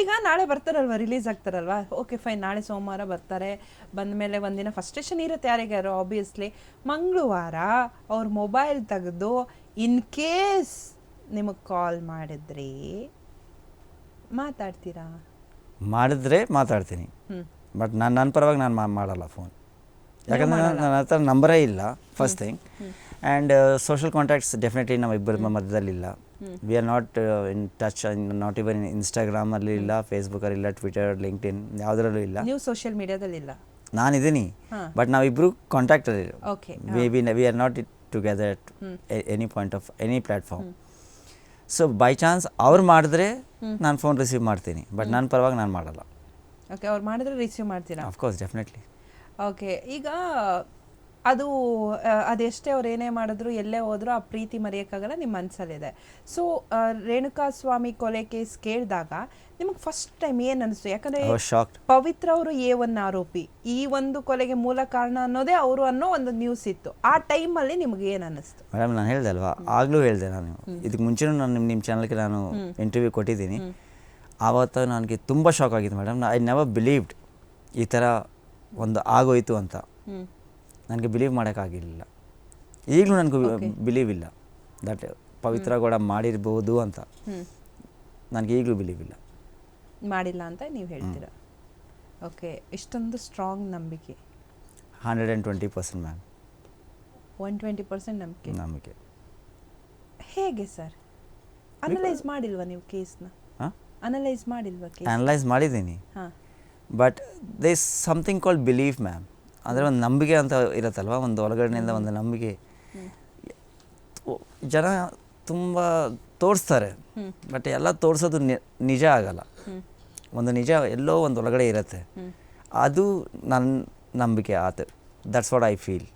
ಈಗ ನಾಳೆ ಬರ್ತಾರಲ್ವಾ ರಿಲೀಸ್ ಆಗ್ತಾರಲ್ವಾ? ಓಕೆ ಫೈನ್ ನಾಳೆ ಸೋಮವಾರ ಬರ್ತಾರೆ. ಬಂದ ಮೇಲೆ ಒಂದಿನ ಫಸ್ಟೇಷನ್ ಇರುತ್ತೆ ಯಾರಿಗಾರು ಆಬ್ವಿಯಸ್ಲಿ ಮಂಗಳವಾರ ಅವ್ರ ಮೊಬೈಲ್ ತೆಗೆದು ಇನ್ ಕೇಸ್ ನಿಮಗೆ ಕಾಲ್ ಮಾಡಿದ್ರಿ ಮಾತಾಡ್ತೀರಾ? ಮಾಡಿದ್ರೆ ಮಾತಾಡ್ತೀನಿ. ಬಟ್ ನಾನು ನನ್ನ ಪರವಾಗಿ ನಾನು ಮಾಡಲ್ಲ ಫೋನ್ ಯಾಕಂದರೆ ನನ್ನ ಹತ್ರ ನಂಬರೇ ಇಲ್ಲ first thing and social contacts definitely ನಮ್ಮ ಇಬ್ಬರ ಮಧ್ಯದಲ್ಲಿಲ್ಲ. We are not in touch not even in ಇನ್ಸ್ಟಾಗ್ರಾಮಲ್ಲಿ ಇಲ್ಲ ಫೇಸ್ಬುಕ್ಕಲ್ಲಿ ಇಲ್ಲ ಟ್ವಿಟರ್ ಲಿಂಕ್ಡ್ ಇನ್ ಯಾವುದರಲ್ಲೂ ಇಲ್ಲ. ನೀವು ಸೋಷಿಯಲ್ ಮೀಡಿಯಾದಲ್ಲಿ ಇಲ್ಲ? ನಾನಿದ್ದೀನಿ. ಬಟ್ ನಾವಿಬ್ಬರು ಕಾಂಟ್ಯಾಕ್ಟಲ್ಲಿ okay we we are not it together any point of any platform so by chance ಅವ್ರು ಮಾಡಿದ್ರೆ ನಾನು ಫೋನ್ ರಿಸೀವ್ ಮಾಡ್ತೀನಿ ಬಟ್ ನನ್ನ ಪರವಾಗಿ ನಾನು ಮಾಡಲ್ಲ. ಓಕೆ ಅವ್ರು ಮಾಡಿದ್ರೆ ರಿಸೀವ್ ಮಾಡ್ತೀರಾ? ಅಫ್ಕೋರ್ಸ್ ಡೆಫಿನೆಟ್ಲಿ ಓಕೆ ಈಗ ಅದು ಅದೆಷ್ಟೇ ಅವ್ರು ಏನೇ ಮಾಡಿದ್ರು ಎಲ್ಲೇ ಹೋದ್ರು ಆ ಪ್ರೀತಿ ಮರೆಯೋಕ್ಕಾಗಲ್ಲ ನಿಮ್ಮ ಮನಸ್ಸಲ್ಲಿದೆ ಸೊ ರೇಣುಕಾ ಸ್ವಾಮಿ ಕೊಲೆ ಕೇಸ್ ಕೇಳಿದಾಗ ನಿಮಗೆ ಫಸ್ಟ್ ಟೈಮ್ ಏನು ಅನಿಸ್ತು? ಯಾಕಂದರೆ ಪವಿತ್ರ ಅವರು ಎ ಒನ್ ಆರೋಪಿ. ಈ ಒಂದು ಕೊಲೆಗೆ ಮೂಲ ಕಾರಣ ಅನ್ನೋದೇ ಅವರು ಅನ್ನೋ ಒಂದು ನ್ಯೂಸ್ ಇತ್ತು. ಆ ಟೈಮಲ್ಲಿ ನಿಮ್ಗೆ ಏನು ಅನ್ನಿಸ್ತು ಮೇಡಮ್ ನಾನು ಹೇಳ್ದೆ ಅಲ್ವಾ? ಆಗಲೂ ಹೇಳಿದೆ ನಾನು. ಇದಕ್ಕೆ ಮುಂಚೆನೂ ನಾನು ನಿಮ್ಮ ನಿಮ್ಮ ಚಾನಲ್ಗೆ ನಾನು ಇಂಟರ್ವ್ಯೂ ಕೊಟ್ಟಿದ್ದೀನಿ. ಆವತ್ತು ನನಗೆ ತುಂಬ ಶಾಕ್ ಆಗಿತ್ತು ಮೇಡಮ್ ಐ ನೆವರ್ ಬಿಲೀವ್ಡ್ ಈ ಥರ ಒಂದು ಆಗೋಯ್ತು ಅಂತ. ನನಗೆ ಬಿಲೀವ್ ಮಾಡೋಕ್ಕಾಗಿರಲಿಲ್ಲ ಈಗಲೂ ನನಗೂ ಬಿಲೀವ್ ಇಲ್ಲ. ದಟ್ ಪವಿತ್ರ ಕೂಡ ಮಾಡಿರ್ಬೋದು ಅಂತ. ನನಗೆ ಈಗಲೂ ಬಿಲೀವ್ ಇಲ್ಲ. ಮಾಡಿಲ್ಲ ಅಂತ ನೀವು ಹೇಳ್ತೀರಾ? ಓಕೆ ಇಷ್ಟೊಂದು ಸ್ಟ್ರಾಂಗ್ ನಂಬಿಕೆ. Hundred and twenty percent ma'am one twenty percent ನಂಬಿಕೆ. ನಂಬಿಕೆ. ಹೇಗೆ ಸರ್ ಅನಲೈಸ್ ಮಾಡಿಲ್ವಾ ನೀವು ಕೇಸ್ನ ಅನಲೈಸ್ ಮಾಡಿಲ್ವಾ ಕೇಸ್ ಅನಲೈಸ್ ಮಾಡಿದ್ದೀನಿ. ಹಾಂ. But they something called believe ma'am ಅಂದರೆ ಒಂದು ನಂಬಿಕೆ ಅಂತ ಇರುತ್ತಲ್ವ? ಒಂದು ಒಳಗಡೆಯಿಂದ ಒಂದು ನಂಬಿಕೆ. ಜನ ತುಂಬ ತೋರಿಸ್ತಾರೆ. ಬಟ್ ಎಲ್ಲ ತೋರಿಸೋದು ನಿಜ ಆಗಲ್ಲ. ಒಂದು ನಿಜ ಎಲ್ಲೋ ಒಂದು ಒಳಗಡೆ ಇರುತ್ತೆ. ಅದು ನನ್ನ ನಂಬಿಕೆ ಆತ. That's what I feel